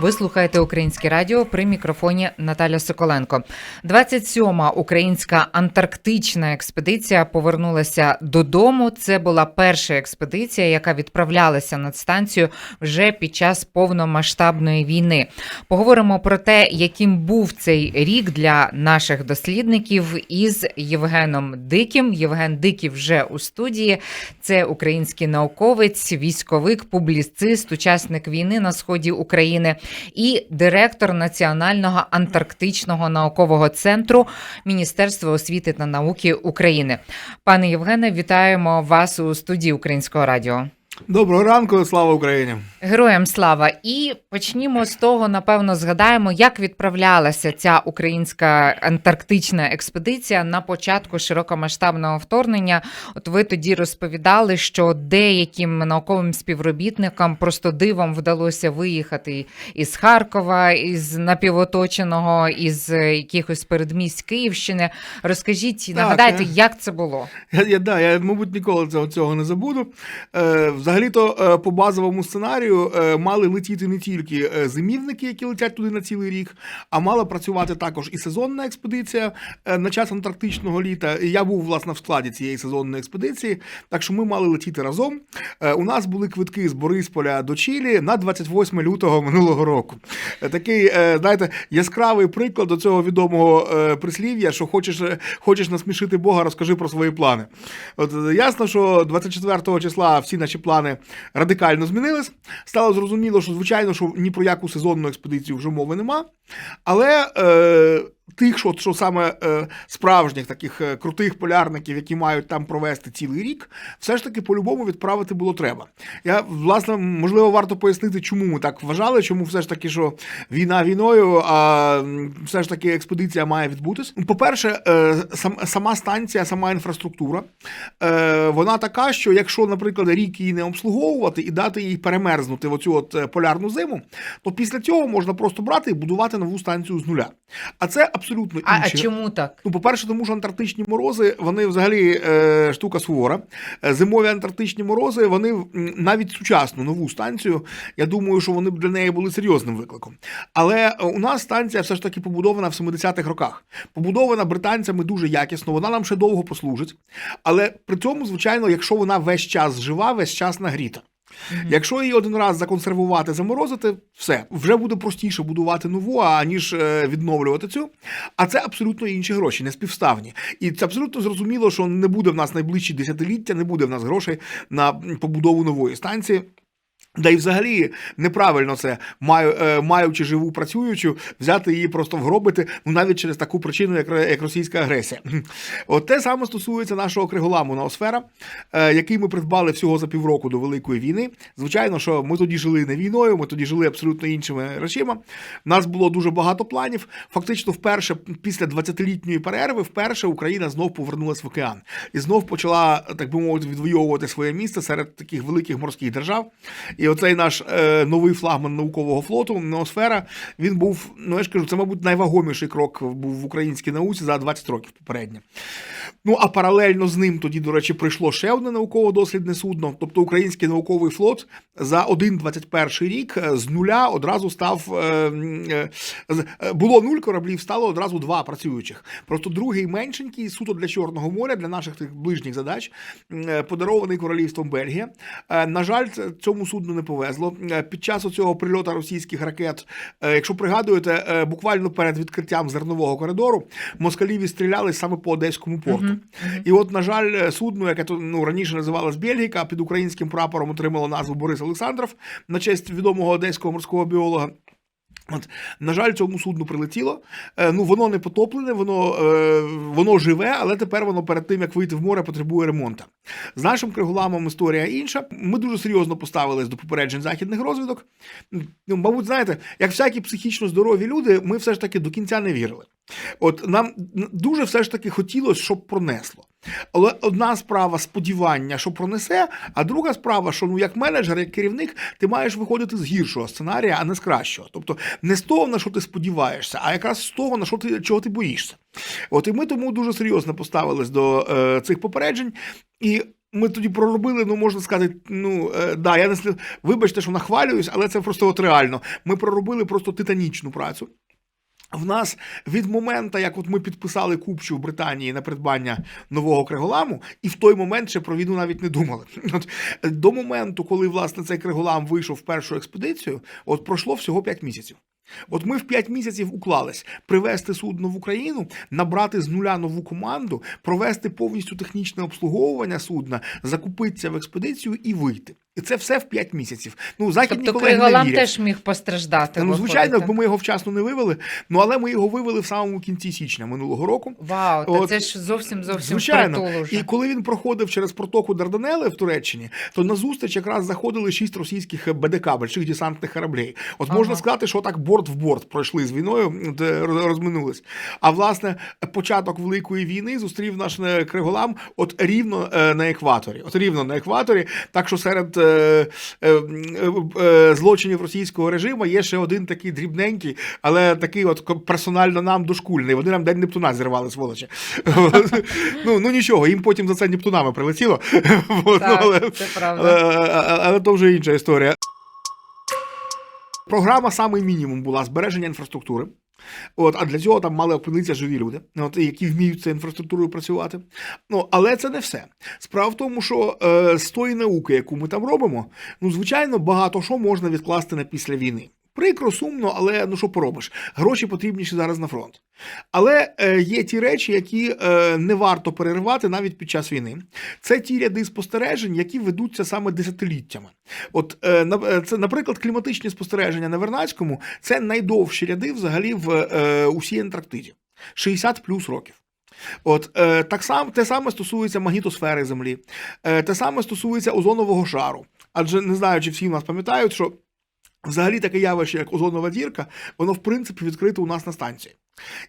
Ви слухаєте українське радіо при мікрофоні Наталя Соколенко. 27-ма українська антарктична експедиція повернулася додому. Це була перша експедиція, яка відправлялася над станцію вже під час повномасштабної війни. Поговоримо про те, яким був цей рік для наших дослідників із Євгеном Диким. Євген Дикий вже у студії. Це український науковець, військовик, публіцист, учасник війни на сході України і директор Національного антарктичного наукового центру Міністерства освіти та науки України. Пане Євгене, вітаємо вас у студії Українського радіо. Доброго ранку, слава Україні! Героям слава! І почнімо з того, напевно, згадаємо, як відправлялася ця українська антарктична експедиція на початку широкомасштабного вторгнення. От ви тоді розповідали, що деяким науковим співробітникам просто дивом вдалося виїхати із Харкова, із напівоточеного, із якихось передмість Київщини. Розкажіть, Так, нагадайте, е. як це було? Я, я, да, я, мабуть, ніколи цього, цього не забуду. Е, взагалі-то е, по базовому сценарію е, мали летіти не тільки е, зимівники, які летять туди на цілий рік, а мала працювати також і сезонна експедиція на час антарктичного літа. Я був, власне, в складі цієї сезонної експедиції, так що ми мали летіти разом. У нас були квитки з Борисполя до Чилі на 28 лютого минулого року. Такий, знаєте, яскравий приклад до цього відомого прислів'я, що хочеш, хочеш насмішити Бога, розкажи про свої плани. От ясно, що 24 числа всі наші плани радикально змінились. Стало зрозуміло, що звичайно, що ні про яку сезонну експедицію вже мови нема. Але е, тих, що, що саме е, справжніх таких е, крутих полярників, які мають там провести цілий рік, все ж таки по-любому відправити було треба. Я власне можливо варто пояснити, чому ми так вважали, чому все ж таки, що війна війною, а все ж таки експедиція має відбутись. По-перше, е, сам, сама станція, сама інфраструктура, е, вона така, що якщо, наприклад, рік її не обслуговувати і дати їй перемерзнути в оцю от е, полярну зиму, то після цього можна просто брати і будувати нову станцію з нуля. А це абсолютно А, а чому так? Ну, по-перше, тому що антарктичні морози, вони взагалі е, штука сувора. Е, Зимові антарктичні морози, вони навіть сучасну нову станцію. Я думаю, що вони б для неї були серйозним викликом. Але е, у нас станція все ж таки побудована в 70-х роках. Побудована британцями дуже якісно, вона нам ще довго послужить. Але при цьому, звичайно, якщо вона весь час жива, весь час нагріта. Якщо її один раз законсервувати, заморозити, все вже буде простіше будувати нову, аніж е, відновлювати цю. А це абсолютно інші гроші, не співставні. І це абсолютно зрозуміло, що не буде в нас найближчі десятиліття, не буде в нас грошей на побудову нової станції. Да і взагалі неправильно це, е, маючи живу працюючу, взяти її просто вгробити, ну навіть через таку причину, як, російська агресія. От те саме стосується нашого криголаму Ноосфера, е, який ми придбали всього за півроку до Великої війни. Звичайно, що ми тоді жили не війною, ми тоді жили абсолютно іншими речима. Нас було дуже багато планів. Фактично, вперше після 20-літньої перерви, вперше Україна знов повернулася в океан і знов почала, так би мовити, відвоювати своє місце серед таких великих морських держав. І оцей наш е, новий флагман наукового флоту Неосфера, він був, ну я ж кажу, це, мабуть, найвагоміший крок був в українській науці за 20 років попередньо. Ну а паралельно з ним тоді, до речі, прийшло ще одне науково-дослідне судно. Тобто український науковий флот за один 21 рік е, з нуля одразу став е, е, було нуль кораблів, стало одразу два працюючих. Просто другий меншенький, суто для Чорного моря, для наших тих ближніх задач, подарований королівством Бельгія. На жаль, цьому судну не повезло. Під час оцього прильоту російських ракет, якщо пригадуєте, буквально перед відкриттям зернового коридору москалі відстріляли саме по одеському порту. І от, на жаль, судно, яке ну, раніше називалось Бельгіка, під українським прапором отримало назву Борис Олександров на честь відомого одеського морського біолога. От, на жаль, цьому судну прилетіло. Е, ну, воно не потоплене, воно, е, воно живе, але тепер воно перед тим, як вийти в море, потребує ремонту. З нашим криголамом історія інша. Ми дуже серйозно поставились до попереджень західних розвідок. Ну, мабуть, знаєте, як всякі психічно здорові люди, ми все ж таки до кінця не вірили. От нам дуже все ж таки хотілося, щоб пронесло. Але одна справа сподівання, що пронесе, а друга справа, що ну як менеджер, як керівник, ти маєш виходити з гіршого сценарія, а не з кращого. Тобто не з того, на що ти сподіваєшся, а якраз з того, на що ти чого ти боїшся. От і ми тому дуже серйозно поставились до е, цих попереджень. І Ми тоді проробили, ну можна сказати, ну е, да, я не вибачте, що нахвалююсь, але це просто от реально. Ми проробили просто титанічну працю. В нас від моменту, як от ми підписали купчу в Британії на придбання нового криголаму, і в той момент ще про війну навіть не думали. От, е, до моменту, коли власне цей криголам вийшов в першу експедицію, от пройшло всього 5 місяців. От ми в 5 місяців уклались привезти судно в Україну, набрати з нуля нову команду, провести повністю технічне обслуговування судна, закупитися в експедицію і вийти. І це все в 5 місяців. Ну західні Тобто колеги не вірять. теж міг постраждати. Ну, звичайно, якби ми його вчасно не вивели. Ну але ми його вивели в самому кінці січня минулого року. Вау, От, це ж зовсім зовсім Звичайно, уже. і коли він проходив через протоку Дарданели в Туреччині, то на зустріч якраз заходили шість російських БДК, больших десантних кораблів. От Ага. можна сказати, що так борт в борт пройшли з війною, роз- розминулись. А власне, початок великої війни зустрів наш е, Криголам от рівно е, на екваторі. От рівно на екваторі. Так що серед е, е, е, е, злочинів російського режиму є ще один такий дрібненький, але такий от персонально нам дошкульний. Вони нам день Нептуна зірвали, сволочі. ну, ну нічого, їм потім за це Нептунами прилетіло. Ну, але, це правда. але, але, але то вже інша історія. Програма самий мінімум була збереження інфраструктури. От, а для цього там мали опинитися живі люди, от, які вміють з інфраструктурою працювати. Ну, але це не все. Справа в тому, що е, з тої науки, яку ми там робимо, ну, звичайно, багато що можна відкласти на після війни. Прикро, сумно, але ну що поробиш? Гроші потрібніші зараз на фронт. Але е, є ті речі, які е, не варто переривати навіть під час війни. Це ті ряди спостережень, які ведуться саме десятиліттями. От е, на- е, це, наприклад, кліматичні спостереження на Вернадському це найдовші ряди взагалі в е, усій Антарктиді. 60 плюс років. От е, так само те саме стосується магнітосфери Землі, е, те саме стосується озонового шару. Адже не знаю, чи всі в нас пам'ятають, що взагалі таке явище, як озонова дірка, воно в принципі відкрите у нас на станції.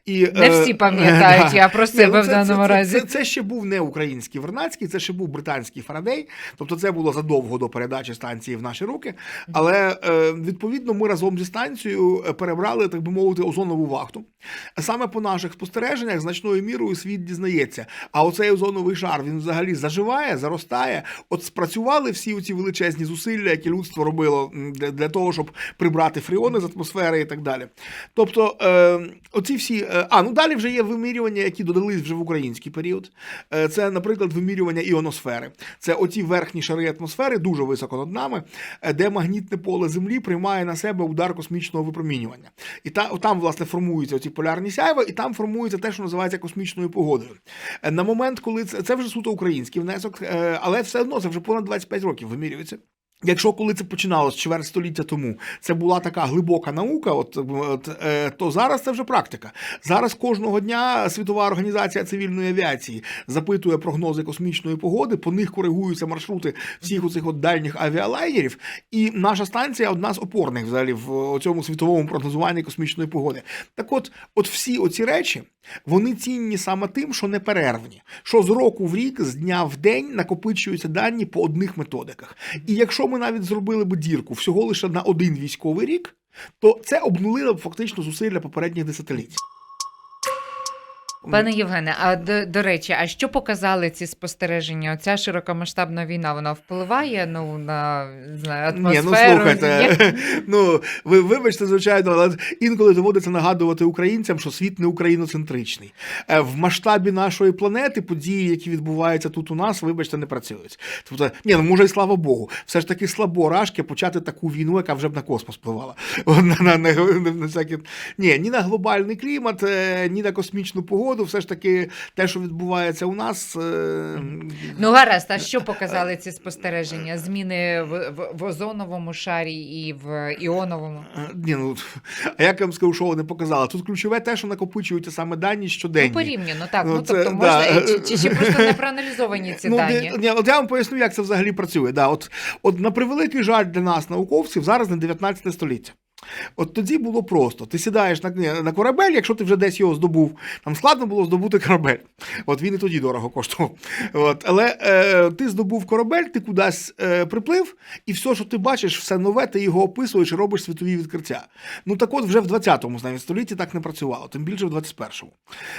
І, Не е, всі пам'ятають, да. я про себе ну, в даному це, разі. Це, це ще був не український Вернадський, це ще був британський Фарадей. Тобто це було задовго до передачі станції в наші руки. Але е, відповідно ми разом зі станцією е, перебрали, так би мовити, озонову вахту. Саме по наших спостереженнях значною мірою світ дізнається. А оцей озоновий шар він взагалі заживає, заростає. От спрацювали всі оці величезні зусилля, які людство робило для, для того, щоб прибрати фріони з атмосфери і так далі. Тобто, е, оці всі. е, А, ну далі вже є вимірювання, які додались вже в український період. Е, Це, наприклад, вимірювання іоносфери. Це оті верхні шари атмосфери, дуже високо над нами, е, де магнітне поле Землі приймає на себе удар космічного випромінювання. І та, там, власне, формуються ці полярні сяйва, і там формується те, що називається космічною погодою. На момент, коли це, це вже суто український внесок, але все одно це вже понад 25 років вимірюється. Якщо коли це починалось чверть століття тому, це була така глибока наука, от, от е, то зараз це вже практика. Зараз кожного дня Світова організація цивільної авіації запитує прогнози космічної погоди, по них коригуються маршрути всіх оцих от дальніх авіалайнерів. І наша станція одна з опорних взагалі в цьому світовому прогнозуванні космічної погоди. Так от, от всі оці речі, вони цінні саме тим, що не перервні, що з року в рік, з дня в день накопичуються дані по одних методиках. І якщо ми навіть зробили б дірку всього лише на один військовий рік, то це обнулило б фактично зусилля попередніх десятиліть. Пане Євгене, а до, до речі, а що показали ці спостереження? Оця широкомасштабна війна вона впливає ну на знаю, Ні, ну слухайте, ну ви вибачте, звичайно, але інколи доводиться нагадувати українцям, що світ не україноцентричний. Е, В масштабі нашої планети події, які відбуваються тут у нас, вибачте, не працюють. Тобто, ні, ну може, і слава Богу, все ж таки слабо рашки почати таку війну, яка вже б на космос впливала. О, На, на, на, на, на всякі... Ні, ні на глобальний клімат, е, ні на космічну погоду. Все ж таки, те, що відбувається у нас. е, Ну гаразд, а що показали ці спостереження? Зміни в, в, в озоновому шарі і в іоновому? Е, Ні, ну а як я вам скажу, що вони показали? Тут ключове те, що накопичуються саме дані щоденні. Ну, порівняно, так. Ну, Ну, це, тобто да. можна, чи, чи ще просто не проаналізовані ці ну, дані? ні, от я вам поясню, як це взагалі працює. Да, от, от на превеликий жаль для нас, науковців, зараз не 19 століття. От тоді було просто. Ти сідаєш на, на корабель, якщо ти вже десь його здобув, там складно було здобути корабель. От він і тоді дорого коштував. От, але е, ти здобув корабель, ти кудись е, приплив, і все, що ти бачиш, все нове, ти його описуєш і робиш світові відкриття. Ну так от вже в 20-му навіть столітті так не працювало, тим більше в 21-му.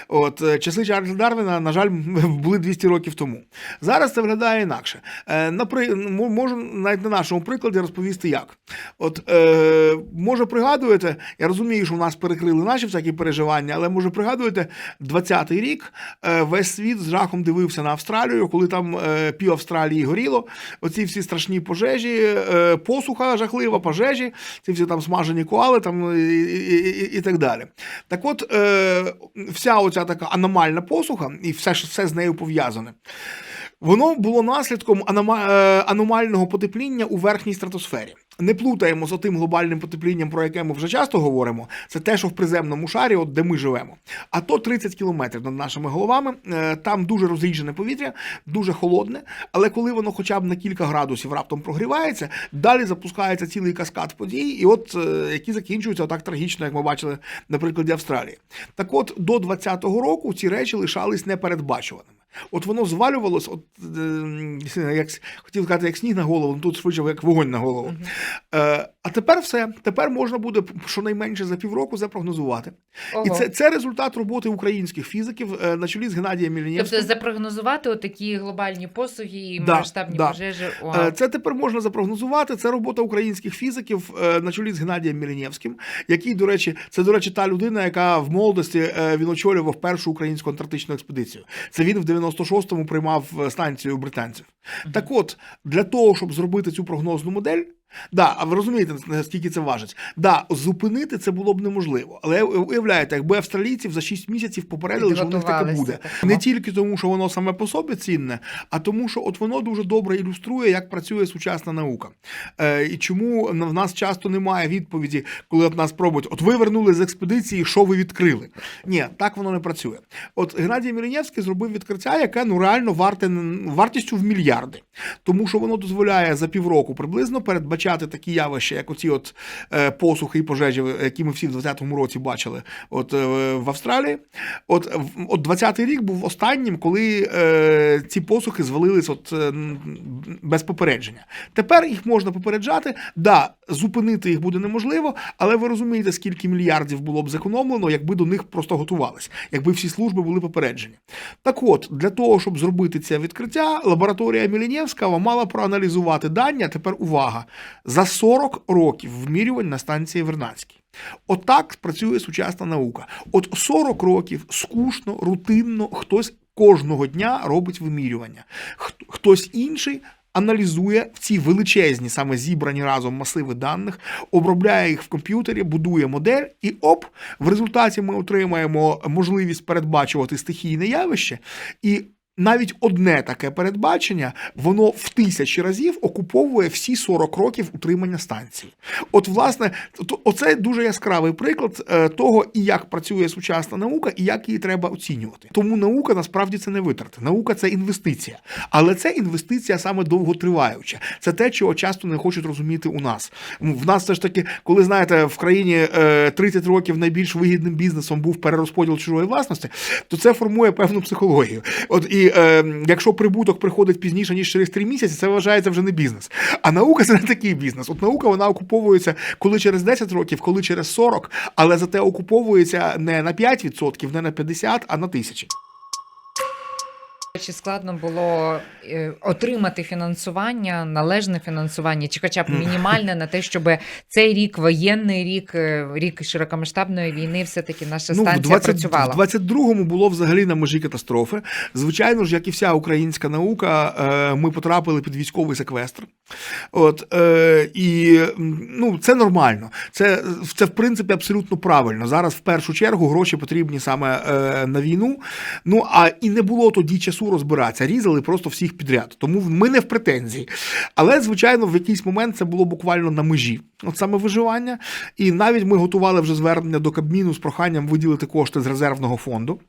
От е, часи Чарльза Дарвіна, на жаль, були 200 років тому. Зараз це виглядає інакше. Е, напри... Можу навіть на нашому прикладі розповісти як. От е, може пригадуєте, я розумію, що в нас перекрили наші всякі переживання, але може пригадуєте, 20-й рік е, весь світ з жахом дивився на Австралію, коли там е, пів Австралії горіло. Оці всі страшні пожежі, е, посуха жахлива, пожежі, ці всі там смажені коали там, і, і, і, і так далі. Так от, вся оця така аномальна посуха і все, все з нею пов'язане. Воно було наслідком аномального потепління у верхній стратосфері. Не плутаємо з тим глобальним потеплінням, про яке ми вже часто говоримо. Це те, що в приземному шарі, от де ми живемо. А то 30 кілометрів над нашими головами. Е, Там дуже розріджене повітря, дуже холодне. Але коли воно хоча б на кілька градусів раптом прогрівається, далі запускається цілий каскад подій, і от е, які закінчуються отак трагічно, як ми бачили на прикладі Австралії. Так от до 20-го року ці речі лишались непередбачуваними. От воно звалювалось, от е, як хотів сказати, як сніг на голову, ну тут швидше як вогонь на голову. Е, а тепер все. Тепер можна буде щонайменше за півроку запрогнозувати. І це, це результат роботи українських фізиків е, на чолі з Геннадієм Мілінєвським. Тобто запрогнозувати отакі глобальні посуги і Да, масштабні да. пожежі. Е, Це тепер можна запрогнозувати. Це робота українських фізиків е, на чолі з Геннадієм Мілінєвським, який, до речі, це, до речі, та людина, яка в молодості він очолював першу українську антарктичну експедицію. Це він в 96-му приймав станцію британців. Так от, для того, щоб зробити цю прогнозну модель. Да, а ви розумієте, наскільки це важить? Да, зупинити це було б неможливо. Але уявляєте, якби австралійців за 6 місяців попередили, що в них таке буде. Не тільки тому, що воно саме по собі цінне, а тому, що от воно дуже добре ілюструє, як працює сучасна наука. Е, і чому в нас часто немає відповіді, коли от нас пробують, от ви вернули з експедиції, що ви відкрили? Ні, так воно не працює. От Геннадій Мілінєвський зробив відкриття, яке ну реально варте вартістю в мільярди, тому що воно дозволяє за півроку приблизно передбачати такі явища, як оці от е, посухи і пожежі, які ми всі в 20-му році бачили от, е, в Австралії. От, от 20-й рік був останнім, коли е, ці посухи звалились от, е, без попередження. Тепер їх можна попереджати. Да, зупинити їх буде неможливо, але ви розумієте, скільки мільярдів було б зекономлено, якби до них просто готувалися, якби всі служби були попереджені. Так от, для того, щоб зробити це відкриття, лабораторія Мілінєвського мала проаналізувати дані, тепер увага, за 40 років вмірювань на станції Вернадській. Отак працює сучасна наука. От 40 років скучно, рутинно хтось кожного дня робить вимірювання. Хтось інший. Аналізує в ці величезні, саме зібрані разом масиви даних, обробляє їх в комп'ютері, будує модель, і оп, в результаті ми отримаємо можливість передбачувати стихійне явище. І навіть одне таке передбачення, воно в тисячі разів окуповує всі 40 років утримання станції. От, власне, оце дуже яскравий приклад е, того, і як працює сучасна наука, і як її треба оцінювати. Тому наука насправді це не витрати. Наука це інвестиція. Але це інвестиція саме довготриваюча. Це те, чого часто не хочуть розуміти у нас. В нас все ж таки, коли знаєте, в країні е, 30 років найбільш вигідним бізнесом був перерозподіл чужої власності, то це формує певну психологію. От і е, якщо прибуток приходить пізніше ніж через три місяці, це вважається вже не бізнес. А наука це не такий бізнес. От наука вона окуповується коли через 10 років, коли через 40, але зате окуповується не на 5%, не на 50%, а на тисячі. Чи складно було е, отримати фінансування, належне фінансування, чи хоча б мінімальне на те, щоб цей рік, воєнний рік, е, рік широкомасштабної війни, все-таки наша Ну, станція 20, працювала? в 22-му було взагалі на межі катастрофи. Звичайно ж, як і вся українська наука, е, ми потрапили під військовий секвестр. От, і ну, це нормально. Це, це в принципі абсолютно правильно. Зараз в першу чергу гроші потрібні саме на війну. Ну а і не було тоді часу розбиратися. Різали просто всіх підряд. Тому ми не в претензії. Але, звичайно, в якийсь момент це було буквально на межі. От саме виживання. І навіть ми готували вже звернення до Кабміну з проханням виділити кошти з резервного фонду.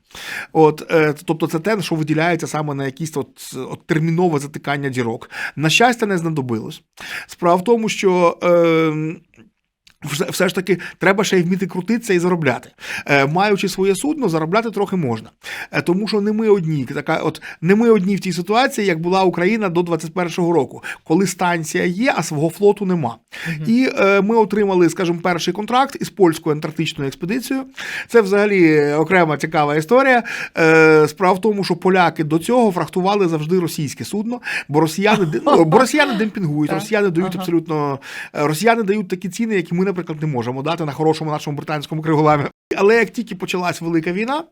От, е, тобто, це те, що виділяється саме на якісь от, от термінове затикання дірок. На щастя, не знадобилось. Справа в тому, що. Е, все ж таки треба ще й вміти крутитися і заробляти. Е, маючи своє судно, заробляти трохи можна. Е, тому що не ми одні. Така, от не ми одні в тій ситуації, як була Україна до 21-го року, коли станція є, а свого флоту нема. І е, ми отримали, скажімо, перший контракт із польською антарктичною експедицією. Це взагалі окрема цікава історія. Е, справа в тому, що поляки до цього фрахтували завжди російське судно, бо росіяни, ну, бо росіяни демпінгують, росіяни дають абсолютно е, росіяни дають такі ціни, які ми, наприклад, не можемо дати на хорошому нашому британському криголамі. Але як тільки почалась велика війна,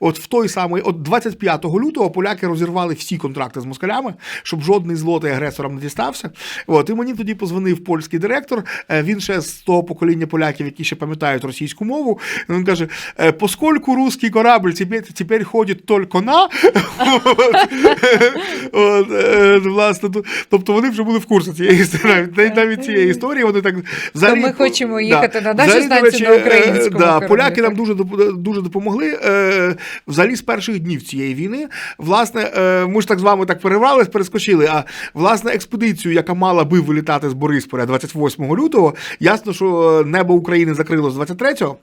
от в той самий, от 25 лютого поляки розірвали всі контракти з москалями, щоб жодний злотий агресорам не дістався. От і мені тоді позвонив польський директор. е, Він ще з того покоління поляків, які ще пам'ятають російську мову. Він каже: «Е, поскольку русський корабль тепер, тепер ходить тільки на От, е, власне, то- тобто вони вже були в курсі цієї історії, навіть, цієї історії. Вони так взагалі ми хочемо їхати на нашу станцію, на українському Поляки нам дуже дуже допомогли. Е, взагалі з перших днів цієї війни. Власне, е, ми ж так з вами так перервались, перескочили. А власне експедицію, яка мала би вилітати з Борисполя 28 лютого, ясно, що небо України закрило з 23-го.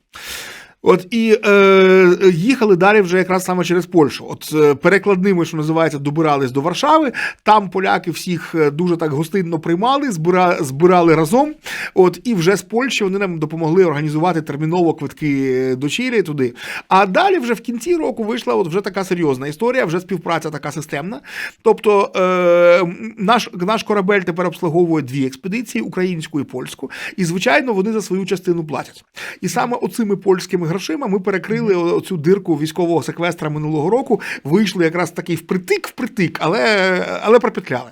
От і е, їхали далі вже якраз саме через Польщу. От е, перекладними, що називається, добирались до Варшави. Там поляки всіх е, дуже так гостинно приймали, збира, збирали разом. От і вже з Польщі вони нам допомогли організувати терміново квитки до Чилі туди. А далі, вже в кінці року, вийшла от вже така серйозна історія, вже співпраця така системна. Тобто е, наш, наш корабель тепер обслуговує дві експедиції українську і польську. І звичайно, вони за свою частину платять. І саме оцими польськими грошима ми перекрили оцю дирку військового секвестра минулого року. Вийшли якраз такий впритик, впритик, але, але пропетляли.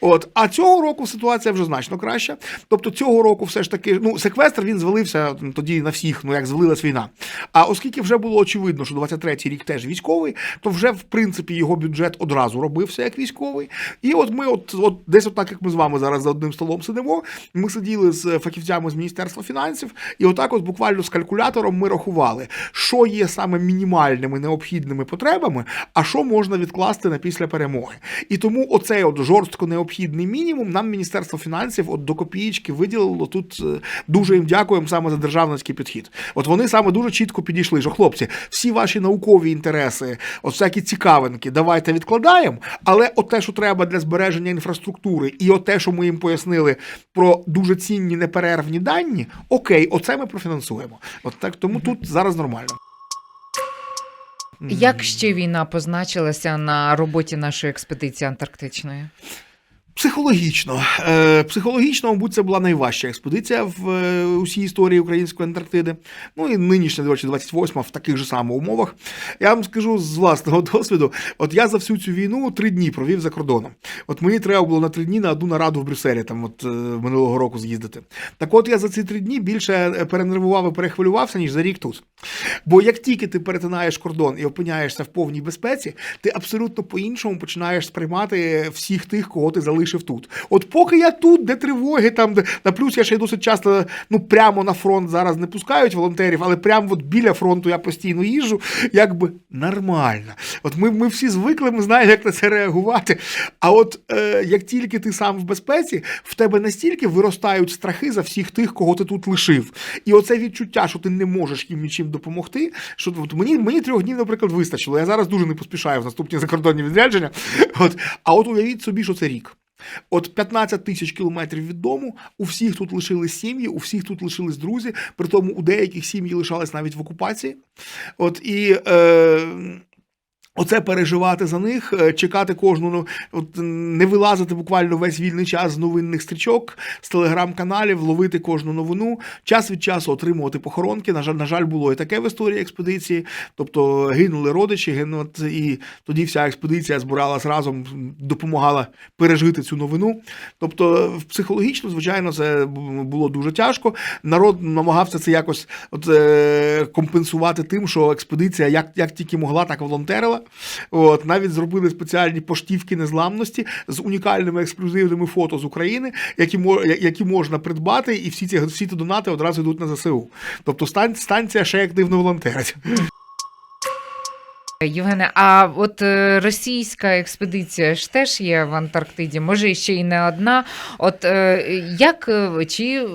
От а цього року ситуація вже значно краща. Тобто цього року, все ж таки, ну секвестр він звалився тоді на всіх, ну як звалилась війна. А оскільки вже було очевидно, що 23-й рік теж військовий, то вже в принципі його бюджет одразу робився як військовий. І от ми, от, от десь отак, як ми з вами зараз за одним столом сидимо. Ми сиділи з фахівцями з Міністерства фінансів, і отак, от буквально з калькулятором ми рахували, що є саме мінімальними необхідними потребами, а що можна відкласти на після перемоги. І тому оцей от жорстко необхідний мінімум нам Міністерство фінансів от до копієчки виділило тут. е, Дуже їм дякуємо саме за державницький підхід. От вони саме дуже чітко підійшли, що хлопці, всі ваші наукові інтереси, от всякі цікавинки, давайте відкладаємо. Але от те, що треба для збереження інфраструктури, і от те, що ми їм пояснили про дуже цінні неперервні дані, окей, оце ми профінансуємо. От так тому тут зараз нормально. Як ще війна позначилася на роботі нашої експедиції антарктичної? Психологічно. Е, психологічно, мабуть, це була найважча експедиція в е, усій історії української Антарктиди. Ну і нинішня, до речі, 28 в таких же самих умовах. Я вам скажу з власного досвіду: от я за всю цю війну три дні провів за кордоном. От мені треба було на три дні на одну нараду в Брюсселі, там от е, минулого року з'їздити. Так от я за ці три дні більше перенервував і перехвилювався, ніж за рік тут. Бо як тільки ти перетинаєш кордон і опиняєшся в повній безпеці, ти абсолютно по-іншому починаєш сприймати всіх тих, кого ти залишив тут. От поки я тут, де тривоги, там де на плюс я ще й досить часто ну прямо на фронт зараз не пускають волонтерів, але прямо от біля фронту я постійно їжджу, якби нормально. От ми, ми всі звикли, ми знаємо, як на це реагувати. А от е, як тільки ти сам в безпеці, в тебе настільки виростають страхи за всіх тих, кого ти тут лишив. І оце відчуття, що ти не можеш їм нічим допомогти. Що от мені, мені трьох днів, наприклад, вистачило. Я зараз дуже не поспішаю в наступні закордонні відрядження. От, а от уявіть собі, що це рік. От 15 тисяч кілометрів від дому, у всіх тут лишились сім'ї, у всіх тут лишились друзі, при тому у деяких сім'ї лишались навіть в окупації. От і. Е, Оце переживати за них, е, чекати кожну, ну, от не вилазити буквально весь вільний час з новинних стрічок, з телеграм-каналів, ловити кожну новину, час від часу отримувати похоронки. На жаль, на жаль, було і таке в історії експедиції. Тобто гинули родичі, гинули, і тоді вся експедиція збиралась разом, допомагала пережити цю новину. Тобто, психологічно, звичайно, це було дуже тяжко. Народ намагався це якось от, е, компенсувати тим, що експедиція як, як тільки могла, так волонтерила. От, навіть зробили спеціальні поштівки незламності з унікальними ексклюзивними фото з України, які, які можна придбати, і всі ці всі ті донати одразу йдуть на ЗСУ. Тобто стан- станція ще активно волонтерить. Євгене, а от е, російська експедиція ж теж є в Антарктиді, може ще й не одна. От е, як е, чи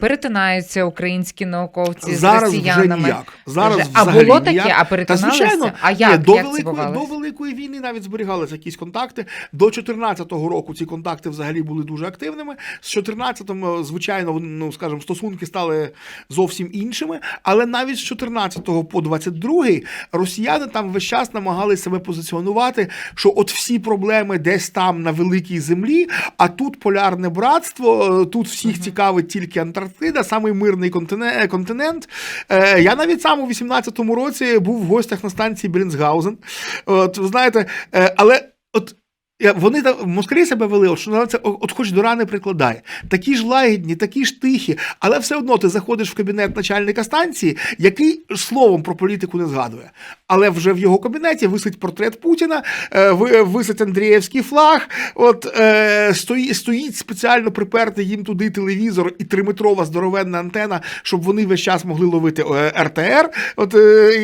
перетинаються українські науковці Зараз з вже ніяк. Зараз Вже. а було таке, ніяк. а Та звичайно, а Ні, до, як великої, до Великої війни навіть зберігалися якісь контакти. До 14-го року ці контакти взагалі були дуже активними. З 14-го, звичайно, ну скажімо, стосунки стали зовсім іншими. Але навіть з 14-го по 22-й росіяни там весь час намагалися себе позиціонувати, що от всі проблеми десь там на великій землі, а тут полярне братство, е, тут всіх цікавить тільки Антарктида, самий мирний контине- континент. Е, Я навіть сам у 18-му році був в гостях на станції Брінсгаузен. От ви знаєте, е, але от. Вони там москалі себе вели, от, що о- от хоч до рани прикладає. Такі ж лагідні, такі ж тихі, але все одно ти заходиш в кабінет начальника станції, який словом про політику не згадує. Але вже в його кабінеті висить портрет Путіна, е, ви- висить Андрієвський флаг. От е, стоїть, стоїть спеціально припертий їм туди телевізор і триметрова здоровенна антена, щоб вони весь час могли ловити е, РТР, от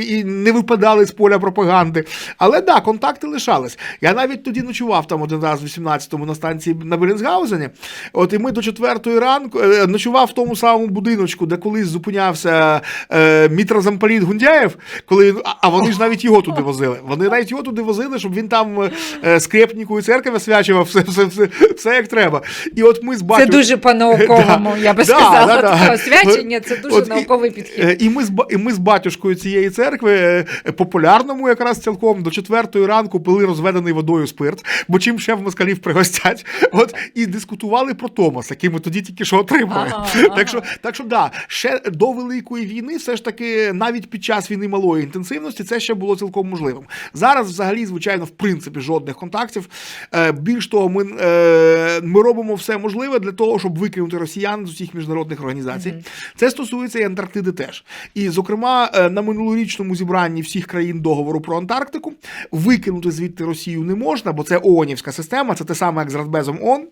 і не випадали з поля пропаганди. Але да, контакти лишались. Я навіть тоді ночував там один раз в 18-му на станції на Белінсгаузені. От і ми до четвертої ранку е, ночував в тому самому будиночку, де колись зупинявся е, мітрозамполіт Гундяєв, коли а- а вони ж навіть його туди возили. Вони навіть його туди возили, щоб він там е, скрепніку і церкви освячував все, все, все, все як треба. І от ми з Це дуже по-науковому, я би Да, сказала. да, освячення це дуже От науковий підхід. Е, І ми з і ми з батюшкою цієї церкви, е, популярному якраз цілком, до четвертої ранку пили розведений водою спирт, бо чим ще в москалів пригостять. От і дискутували про Томас, який ми тоді тільки що отримали. Ага, Так що, так що да, ще до великої війни, все ж таки, навіть під час війни малої інтенсивності, це ще було цілком можливим. Зараз, взагалі, звичайно, в принципі, жодних контактів. Е, Більш того, ми, е, ми робимо все можливе для того, щоб викинути росіян з усіх міжнародних організацій. Це стосується і Антарктиди теж. І, зокрема, е, на минулорічному зібранні всіх країн договору про Антарктику викинути звідти Росію не можна, бо це ООНівська система, це те саме, як з Радбезом ООН.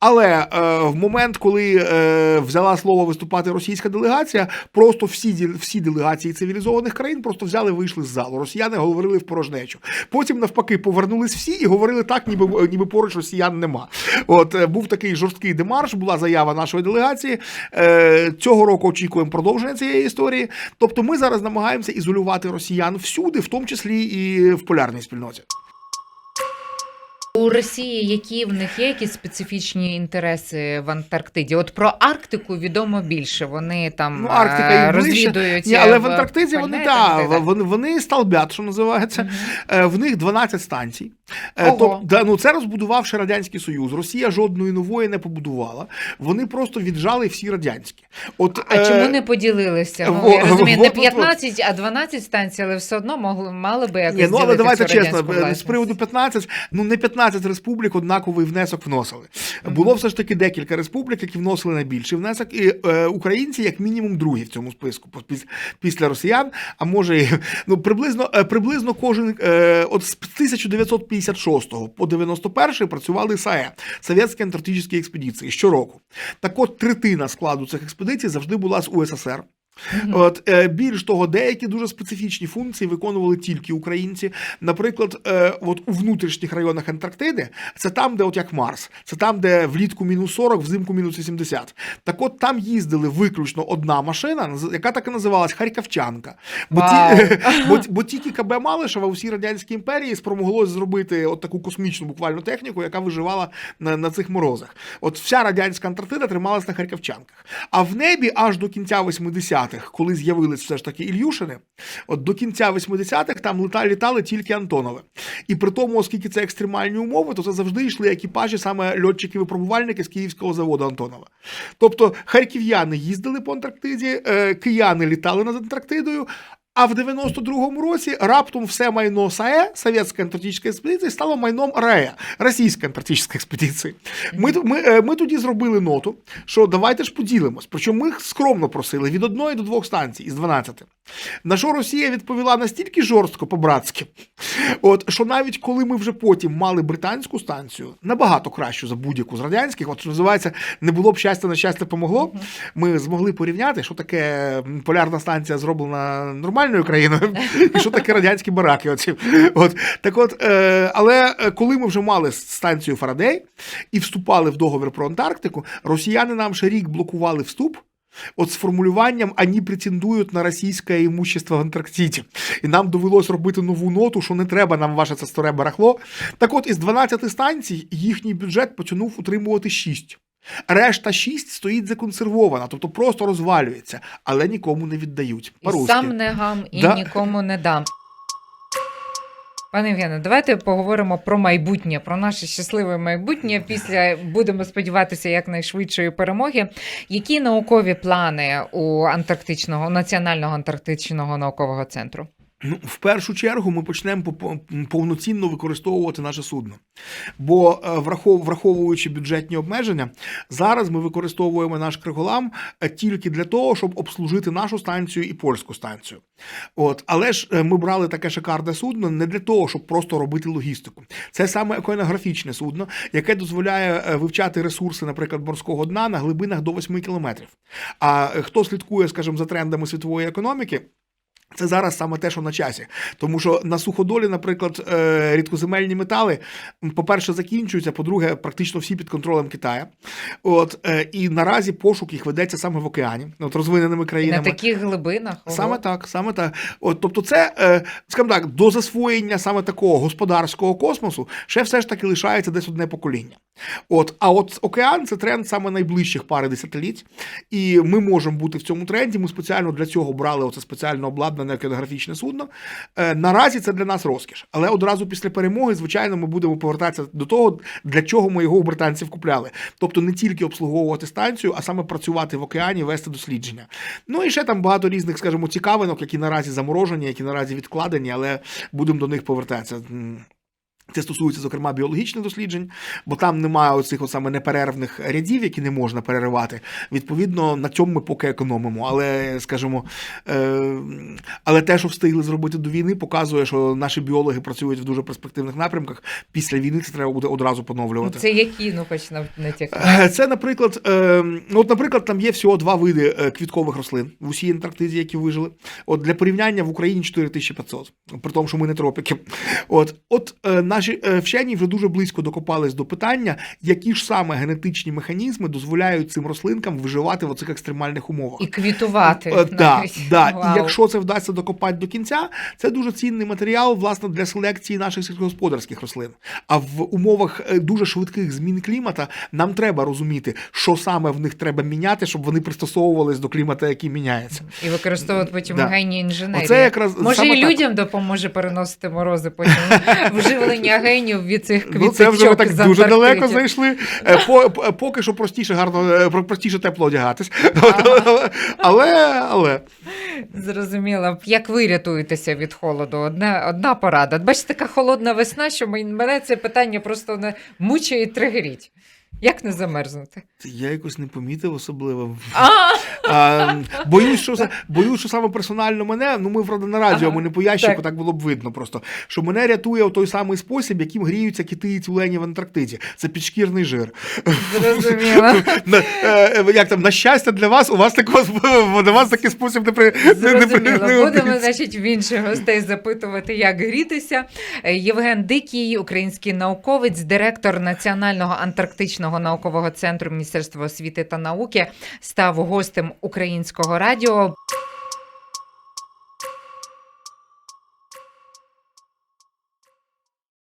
Але е, в момент, коли е, взяла слово виступати російська делегація, просто всі, всі делегації цивілізованих країн просто взяли, вийшли з залу. Росіяни говорили в порожнечу. Потім, навпаки, повернулись всі і говорили так, ніби, ніби поруч росіян нема. От е, був такий жорсткий демарш, була заява нашої делегації. Е, цього року очікуємо продовження цієї історії. Тобто, ми зараз намагаємося ізолювати росіян всюди, в тому числі і в полярній спільноті. У Росії які в них є якісь специфічні інтереси в Антарктиді? От про Арктику відомо більше. Вони там Ну, Арктика е, і розвідують. Ні, але в Антарктиді вони так. вони, вони столбят, що називається. Мгм. Е, В них 12 станцій. Е, Ого. Тобто, да, ну це розбудував ще Радянський Союз. Росія жодної нової не побудувала. Вони просто віджали всі радянські. От, А е, чому не поділилися? Ну, я розумію, не во- 15, а 12 станцій, але все одно могли, мали би якось Ні, ну але давайте чесно, е, з приводу 15, ну не 15 республік однаковий внесок вносили. Було все ж таки декілька республік, які вносили найбільший внесок, і е, українці, як мінімум, другі в цьому списку після росіян. А може, і, ну приблизно, е, приблизно кожен е, от з 1956 по 91 працювали САЕ Совєтські антарктичні експедиції щороку. Так от третина складу цих експедицій завжди була з УССР. От е, більш того, деякі дуже специфічні функції виконували тільки українці. Наприклад, е, от у внутрішніх районах Антарктиди, це там, де от як Марс, це там, де влітку мінус 40, взимку мінус 80. Так от там їздили виключно одна машина, яка так і називалась Харківчанка. Бо, Вау. ті, бо, бо тільки КБ Малишева у всій радянській імперії спромоглось зробити от таку космічну буквально техніку, яка виживала на, на цих морозах. От вся радянська Антарктида трималась на харківчанках. А в небі аж до кінця 80-х, коли з'явились все ж таки Ільюшини, от до кінця 80-х там літали, літали тільки Антонови. І при тому, оскільки це екстремальні умови, то це завжди йшли екіпажі саме льотчики-випробувальники з Київського заводу Антонова. Тобто харків'яни їздили по Антарктиді, е, кияни літали над Антарктидою. А в 92-му році раптом все майно САЕ, Совєтської антарктичної експедиції, стало майном РАЕ, Російської антарктичної експедиції. Ми, ми, е, ми тоді зробили ноту, що давайте ж поділимось. Причому ми скромно просили від одної до двох станцій із 12. На що Росія відповіла настільки жорстко по-братськи, от що навіть коли ми вже потім мали британську станцію, набагато кращу за будь-яку з радянських, от що називається, не було б щастя, на щастя помогло. Ми змогли порівняти, що таке полярна станція зроблена нормально. Нормальною країною, і що таке радянські бараки. Оці. От так, от, е, але е, коли ми вже мали станцію Фарадей і вступали в договір про Антарктику, росіяни нам ще рік блокували вступ. От з формулюванням «Ані претендують на російське імущество в Антарктиді. І нам довелось робити нову ноту, що не треба нам ваше це старе барахло. Так от, із 12 станцій їхній бюджет потягнув утримувати 6. Решта 6 стоїть законсервована, тобто просто розвалюється, але нікому не віддають. І сам не гам, і Да. нікому не дам. Пане Євгене, давайте поговоримо про майбутнє, про наше щасливе майбутнє після будемо сподіватися якнайшвидшої перемоги. Які наукові плани у антарктичного національного антарктичного наукового центру? Ну, в першу чергу ми почнемо повноцінно використовувати наше судно. Бо е, враховуючи бюджетні обмеження, зараз ми використовуємо наш криголам е, тільки для того, щоб обслужити нашу станцію і польську станцію. От, але ж е, ми брали таке шикарне судно не для того, щоб просто робити логістику. Це саме океанографічне судно, яке дозволяє вивчати ресурси, наприклад, морського дна на глибинах до 8 кілометрів. А хто слідкує, скажімо, за трендами світової економіки? Це зараз саме те, що на часі. Тому що на суходолі, наприклад, е, рідкоземельні метали, по-перше, закінчуються, по-друге, практично всі під контролем Китаю. От, е, і наразі пошук їх ведеться саме в океані, от розвиненими І на таких глибинах ого. Саме так, саме так. От, тобто, це, е, скажімо так, до засвоєння саме такого господарського космосу ще все ж таки лишається десь одне покоління. От, а от океан це тренд саме найближчих пари десятиліть. І ми можемо бути в цьому тренді. Ми спеціально для цього брали оце спеціально обладнане океанографічне судно. Е, наразі це для нас розкіш. Але одразу після перемоги, звичайно, ми будемо повертатися до того, для чого ми його у британців купляли. Тобто не тільки обслуговувати станцію, а саме працювати в океані, вести дослідження. Ну і ще там багато різних, скажімо, цікавинок, які наразі заморожені, які наразі відкладені, але будемо до них повертатися. Це стосується, зокрема, біологічних досліджень, бо там немає оцих от саме неперервних рядів, які не можна переривати. Відповідно, на цьому ми поки економимо. Але, скажімо, е, але те, що встигли зробити до війни, показує, що наші біологи працюють в дуже перспективних напрямках. Після війни це треба буде одразу поновлювати. Це які, ну хоч на не. Е, Це, наприклад, е, ну, от, наприклад, там є всього два види е, квіткових рослин в усій Антарктиді, які вижили. От для порівняння в Україні 4500, при тому, що ми не тропіки. От, от е, наші е, вчені вже дуже близько докопались до питання, які ж саме генетичні механізми дозволяють цим рослинкам виживати в оцих екстремальних умовах. І квітувати. Е, Да, да. Вау. І якщо це вдасться докопати до кінця, це дуже цінний матеріал власне для селекції наших сільськогосподарських рослин. А в умовах е, дуже швидких змін клімата нам треба розуміти, що саме в них треба міняти, щоб вони пристосовувались до клімата, який міняється. І використовувати потім Да. генії інженерії. Оце якраз Може, і так. людям допоможе переносити морози потім вживлення генів від цих квіточок. Ну, це вже ви так з дуже далеко зайшли. Е, По, по- поки що простіше гарно, е, простіше тепло одягатись. Але, але. Зрозуміло. Як ви рятуєтеся від холоду? Одна, одна порада. Бачите, така холодна весна, що мене це питання просто не мучає і тригерить. Як не замерзнути? Я якось не помітив особливо. А, боюсь, що боюсь, що саме персонально мене. Ну ми правда на радіо, Ага, ми не по ящику, так. так. було б видно просто. Що мене рятує той самий спосіб, яким гріються кити і тюлені в Антарктиді. Це підшкірний жир. зрозуміло. На, е, як там, на щастя для вас, у вас такого для вас такий спосіб не при не- не- не- Зрозуміло. не Будемо, значить, в інших гостей запитувати, як грітися. Е, Євген Дикий, український науковець, директор Національного антарктичного наукового центру Міністерства освіти та науки, став гостем українського радіо.